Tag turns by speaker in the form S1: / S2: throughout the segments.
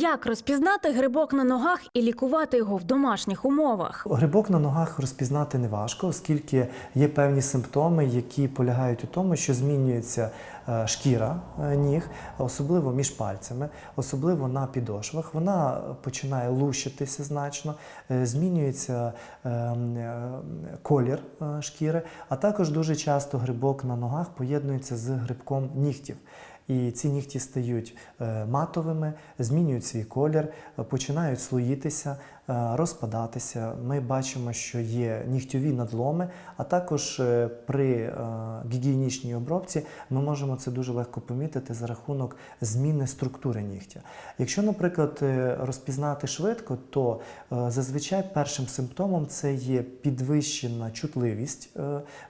S1: Як розпізнати грибок на ногах і лікувати його в домашніх умовах?
S2: Грибок на ногах розпізнати не важко, оскільки є певні симптоми, які полягають у тому, що змінюється е, шкіра е, ніг, особливо між пальцями, особливо на підошвах. Вона починає лущитися значно, е, змінюється колір шкіри, а також дуже часто грибок на ногах поєднується з грибком нігтів. І ці нігті стають е, матовими, змінюють свій колір, е, починають слоїтися, розпадатися. Ми бачимо, що є нігтьові надломи, а також е, при е, гігієнічній обробці ми можемо це дуже легко помітити за рахунок зміни структури нігтя. Якщо, наприклад, е, розпізнати швидко, то е, зазвичай першим симптомом це є підвищена чутливість е,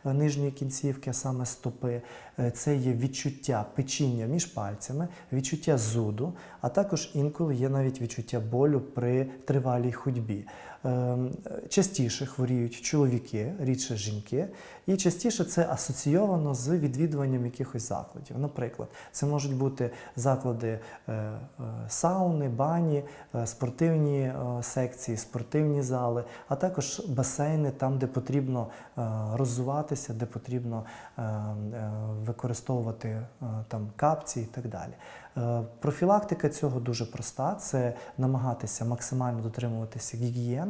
S2: е, нижньої кінцівки, а саме стопи, Е, це є відчуття печіння між пальцями, відчуття зуду, а також інколи є навіть відчуття болю при тривалій ходьбі. судьбе. Частіше хворіють чоловіки, рідше жінки, і частіше це асоційовано з відвідуванням якихось закладів. Наприклад, це можуть бути заклади е, е, сауни, бані, е, спортивні секції, спортивні зали, а також басейни, там, де потрібно роззуватися, де потрібно використовувати там капці і так далі. Профілактика цього дуже проста: це намагатися максимально дотримуватися гігієни,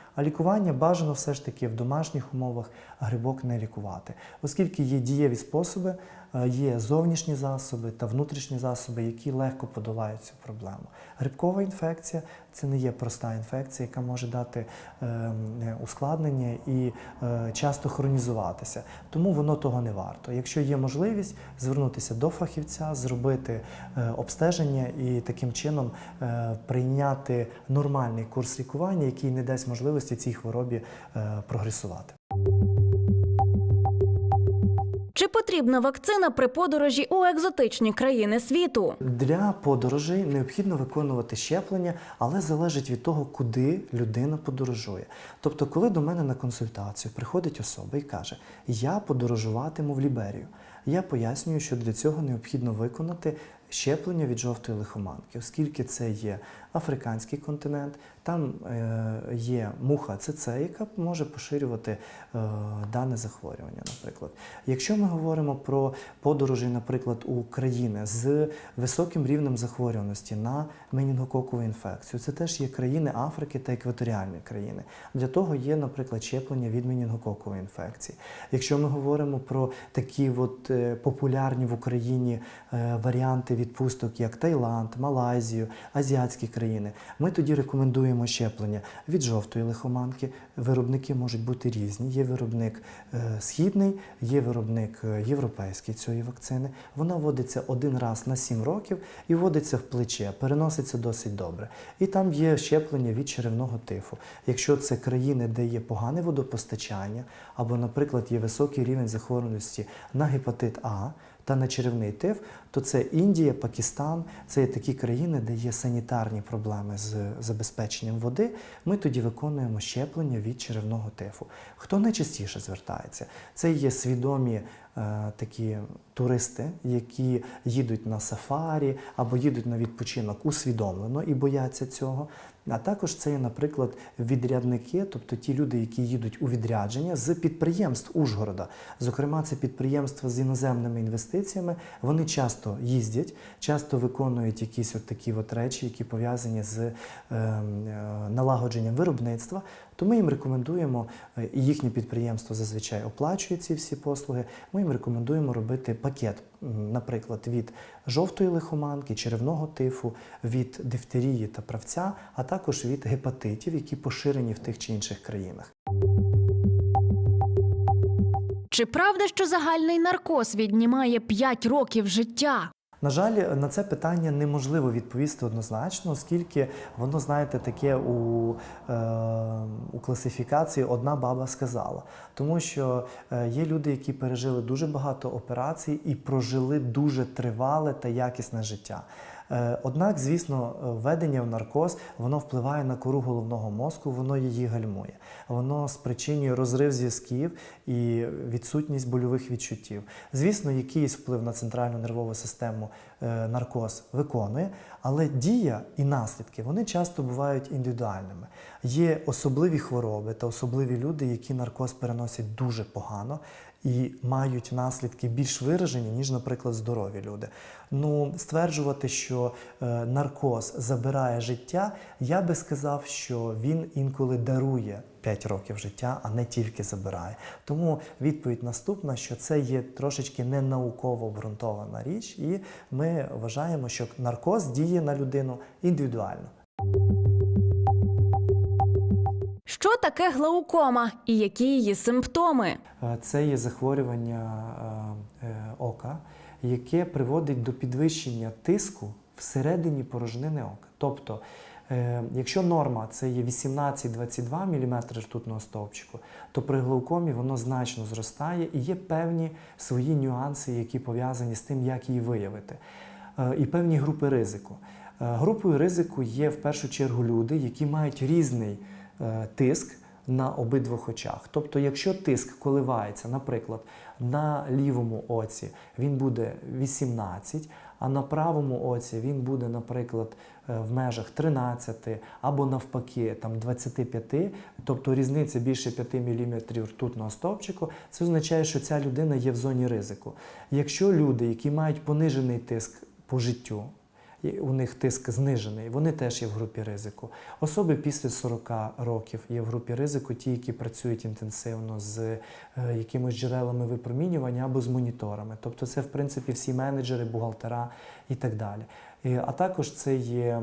S2: а лікування бажано все ж таки в домашніх умовах грибок не лікувати, оскільки є дієві способи, е, є зовнішні засоби та внутрішні засоби, які легко подолають цю проблему. Грибкова інфекція це не є проста інфекція, яка може дати е, е, ускладнення і е, часто хронізуватися. Тому воно того не варто. Якщо є можливість звернутися до фахівця, зробити обстеження і таким чином прийняти нормальний курс лікування, який не дасть можливості цій хворобі е, прогресувати.
S1: Чи потрібна вакцина при подорожі у екзотичні країни світу?
S2: Для подорожей необхідно виконувати щеплення, але залежить від того, куди людина подорожує. Тобто, коли до мене на консультацію приходить особа і каже, я подорожуватиму в Ліберію, я пояснюю, що для цього необхідно виконати щеплення від жовтої лихоманки, оскільки це є африканський континент, там е, є муха ЦЦ, яка може поширювати е, дане захворювання, наприклад. Якщо ми говоримо про подорожі, наприклад, у країни з високим рівнем захворюваності на менінгококову інфекцію, це теж є країни Африки та екваторіальні країни. Для того є, наприклад, щеплення від менінгококової інфекції. Якщо ми говоримо про такі от е, популярні в Україні варіанти відпусток, як Таїланд, Малайзію, азіатські країни, ми тоді рекомендуємо щеплення від жовтої лихоманки. Виробники можуть бути різні. Є виробник е, східний, є виробник е, європейський цієї вакцини. Вона вводиться один раз на 7 років і вводиться в плече, переноситься досить добре. І там є щеплення від черевного тифу. Якщо це країни, де є погане водопостачання, або, наприклад, є високий рівень захворюваності на гепатит А та на черевний тиф, то це Індія, Пакистан, це є такі країни, де є санітарні проблеми з забезпеченням води. Ми тоді виконуємо щеплення від черевного тифу. Хто найчастіше звертається? Це є свідомі такі туристи, які їдуть на сафарі або їдуть на відпочинок усвідомлено і бояться цього. А також це є, наприклад, відрядники, тобто ті люди, які їдуть у відрядження з підприємств Ужгорода. Зокрема, це підприємства з іноземними інвестиціями. Вони часто їздять, часто виконують якісь от такі от речі, які пов'язані з е, е, налагодженням виробництва. То ми їм рекомендуємо, е, їхнє підприємство зазвичай оплачує ці всі послуги. Ми їм рекомендуємо робити пакет, наприклад, від жовтої лихоманки, черевного тифу, від дифтерії та правця, а також від гепатитів, які поширені в тих чи інших країнах.
S1: Чи правда, що загальний наркоз віднімає 5 років життя?
S2: На жаль, на це питання неможливо відповісти однозначно, оскільки воно, знаєте, таке у, е, у класифікації одна баба сказала. Тому що е, є люди, які пережили дуже багато операцій і прожили дуже тривале та якісне життя. Е, Однак, звісно, введення в наркоз воно впливає на кору головного мозку, воно її гальмує. Воно спричинює розрив зв'язків і відсутність больових відчуттів. Звісно, якийсь вплив на центральну нервову систему е, наркоз виконує, але дія і наслідки вони часто бувають індивідуальними. Є особливі хвороби та особливі люди, які наркоз переносять дуже погано і мають наслідки більш виражені, ніж, наприклад, здорові люди. Ну, стверджувати, що е, наркоз забирає життя, я би сказав, що він інколи дарує 5 років життя, а не тільки забирає. Тому відповідь наступна, що це є трошечки не науково обґрунтована річ, і ми вважаємо, що наркоз діє на людину індивідуально.
S1: Що таке глаукома і які її симптоми?
S2: Е, Це є захворювання е, е, ока, яке приводить до підвищення тиску всередині порожнини ока. Тобто, якщо норма це є 18-22 мм ртутного стовпчику, то при глаукомі воно значно зростає і є певні свої нюанси, які пов'язані з тим, як її виявити, і певні групи ризику. Групою ризику є в першу чергу люди, які мають різний тиск на обидвох очах. Тобто, якщо тиск коливається, наприклад, на лівому оці він буде 18, а на правому оці він буде, наприклад, е, в межах 13 або навпаки там 25, тобто різниця більше 5 мм ртутного стовпчику, це означає, що ця людина є в зоні ризику. Якщо люди, які мають понижений тиск по життю, у них тиск знижений, вони теж є в групі ризику. Особи після 40 років є в групі ризику, ті, які працюють інтенсивно з е, якимись джерелами випромінювання або з моніторами. Тобто це, в принципі, всі менеджери, бухгалтера і так далі. І, а також це є е,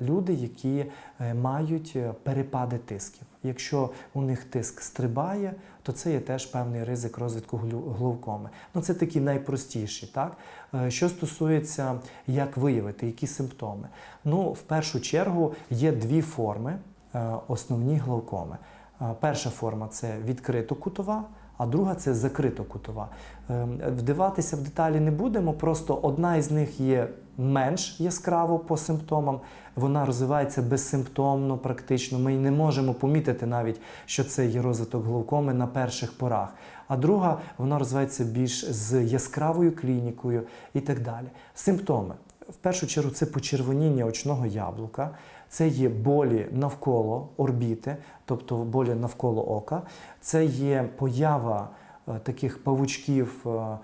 S2: люди, які е, мають е, перепади тисків. Якщо у них тиск стрибає, то це є теж певний ризик розвитку глаукоми. Ну, це такі найпростіші. Так? Е, Що стосується, як виявити, які симптоми. Ну, в першу чергу є дві форми е, основні глаукоми. Е, Перша форма це відкрито-кутова, а друга це закрито-кутова. Е, Вдиватися в деталі не будемо, просто одна із них є менш яскраво по симптомам, вона розвивається безсимптомно, практично. Ми не можемо помітити навіть, що це є розвиток глаукоми на перших порах. А друга вона розвивається більш з яскравою клінікою і так далі. Симптоми. В першу чергу це почервоніння очного яблука, це є болі навколо орбіти, тобто болі навколо ока, це є поява е, таких павучків е, е,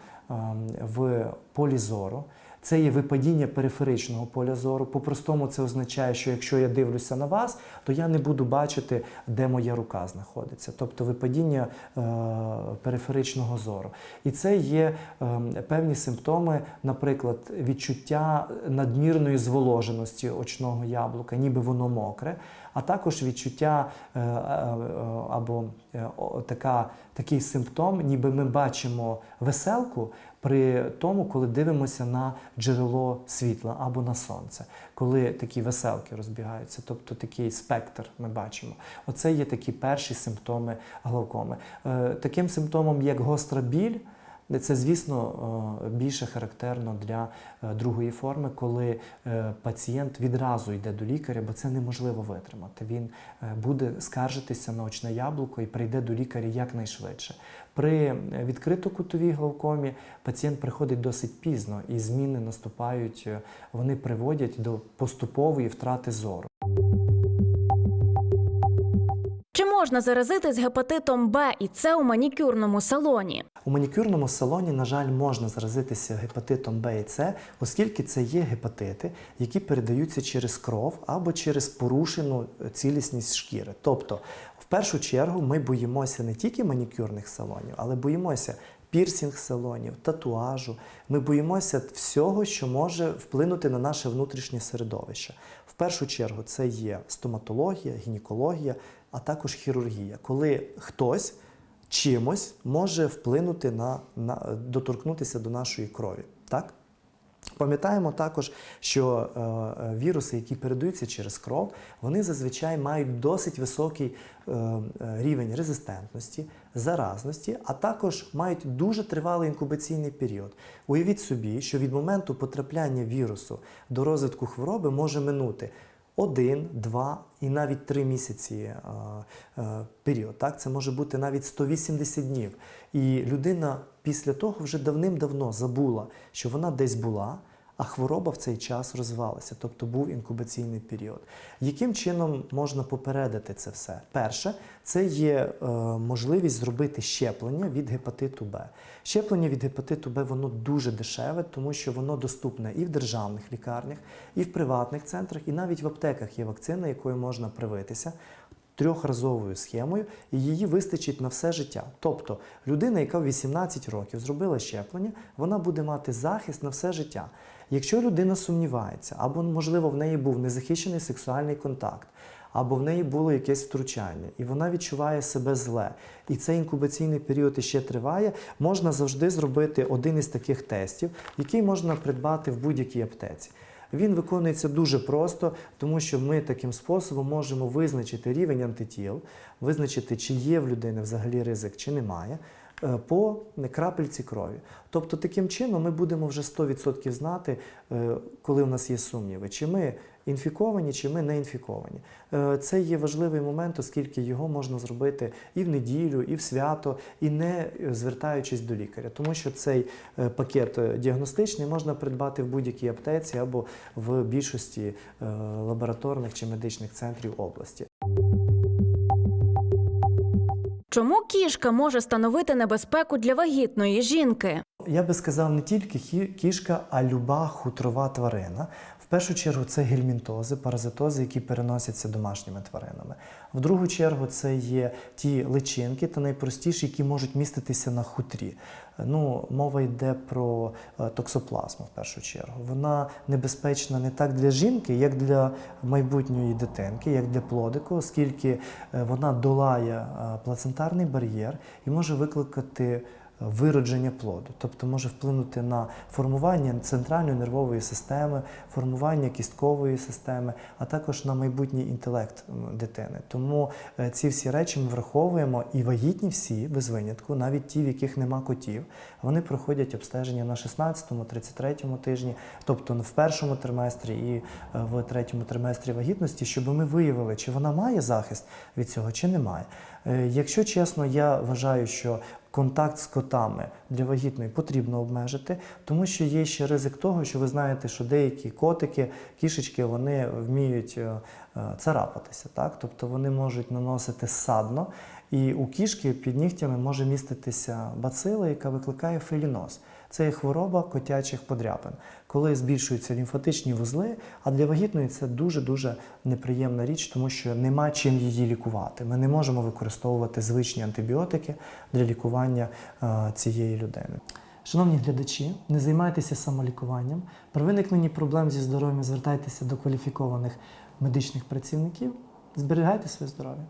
S2: в полі зору. Це є випадіння периферичного поля зору. По-простому це означає, що якщо я дивлюся на вас, то я не буду бачити, де моя рука знаходиться, тобто випадіння е, периферичного зору. І це є е, певні симптоми, наприклад, відчуття надмірної зволоженості очного яблука, ніби воно мокре, а також відчуття е, е, е, або така, такий симптом, ніби ми бачимо веселку при тому, коли дивимося на джерело світла або на сонце, коли такі веселки розбігаються, тобто такий спектр ми бачимо. Оце є такі перші симптоми глаукоми. Таким симптомом, як гостра біль. Це, звісно, більше характерно для е, другої форми, коли е, пацієнт відразу йде до лікаря, бо це неможливо витримати. Він е, буде скаржитися на очне яблуко і прийде до лікаря якнайшвидше. При відкрито-кутовій глаукомі пацієнт приходить досить пізно, і зміни наступають, вони приводять до поступової втрати зору.
S1: Можна заразитись гепатитом Б і С у манікюрному салоні?
S2: У манікюрному салоні, на жаль, можна заразитися гепатитом Б і С, оскільки це є гепатити, які передаються через кров або через порушену цілісність шкіри. Тобто, в першу чергу, ми боїмося не тільки манікюрних салонів, але боїмося пірсінг салонів, татуажу. Ми боїмося всього, що може вплинути на наше внутрішнє середовище. В першу чергу, це є стоматологія, гінекологія, а також хірургія, коли хтось чимось може вплинути на, на доторкнутися до нашої крові. Так? Пам'ятаємо також, що е, е, віруси, які передаються через кров, вони зазвичай мають досить високий е, е, рівень резистентності, заразності, а також мають дуже тривалий інкубаційний період. Уявіть собі, що від моменту потрапляння вірусу до розвитку хвороби може минути один, два і навіть три місяці е, е, період. Так? Це може бути навіть 180 днів. І людина після того вже давним-давно забула, що вона десь була, а хвороба в цей час розвивалася, тобто був інкубаційний період. Яким чином можна попередити це все? Перше, це є е, можливість зробити щеплення від гепатиту Б. Щеплення від гепатиту Б воно дуже дешеве, тому що воно доступне і в державних лікарнях, і в приватних центрах, і навіть в аптеках є вакцина, якою можна привитися трьохразовою схемою, і її вистачить на все життя. Тобто людина, яка в 18 років зробила щеплення, вона буде мати захист на все життя. Якщо людина сумнівається, або, можливо, в неї був незахищений сексуальний контакт, або в неї було якесь втручання, і вона відчуває себе зле, і цей інкубаційний період іще триває, можна завжди зробити один із таких тестів, який можна придбати в будь-якій аптеці. Він виконується дуже просто, тому що ми таким способом можемо визначити рівень антитіл, визначити, чи є в людини взагалі ризик, чи немає, по крапельці крові. Тобто, таким чином ми будемо вже 100% знати, е, коли у нас є сумніви, чи ми інфіковані, чи ми не інфіковані. Е, Це є важливий момент, оскільки його можна зробити і в неділю, і в свято, і не е, звертаючись до лікаря, тому що цей е, пакет е, діагностичний можна придбати в будь-якій аптеці або в більшості е, лабораторних чи медичних центрів області.
S1: Чому кішка може становити небезпеку для вагітної жінки?
S2: Я би сказав не тільки кішка, а люба хутрова тварина. В першу чергу це гельмінтози, паразитози, які переносяться домашніми тваринами. В другу чергу це є ті личинки та найпростіші, які можуть міститися на хутрі. Ну, мова йде про е, токсоплазму в першу чергу. Вона небезпечна не так для жінки, як для майбутньої дитинки, як для плодику, оскільки е, вона долає е, плацентарний бар'єр і може викликати виродження плоду, тобто може вплинути на формування центральної нервової системи, формування кісткової системи, а також на майбутній інтелект дитини. Тому е, ці всі речі ми враховуємо і вагітні всі без винятку, навіть ті, в яких нема котів, вони проходять обстеження на 16-33 тижні, тобто в першому триместрі і е, в третьому триместрі вагітності, щоб ми виявили, чи вона має захист від цього, чи не має. Е, Якщо чесно, я вважаю, що контакт з котами для вагітної потрібно обмежити, тому що є ще ризик того, що ви знаєте, що деякі котики, кішечки, вони вміють е, е, царапатися, так? тобто вони можуть наносити садно, і у кішки під нігтями може міститися бацила, яка викликає феліноз. Це є хвороба котячих подряпин, коли збільшуються лімфатичні вузли, а для вагітної це дуже-дуже неприємна річ, тому що нема чим її лікувати. Ми не можемо використовувати звичні антибіотики для лікування е, цієї людини. Шановні глядачі, не займайтеся самолікуванням. При виникненні проблем зі здоров'ям звертайтеся до кваліфікованих медичних працівників. Зберігайте своє здоров'я.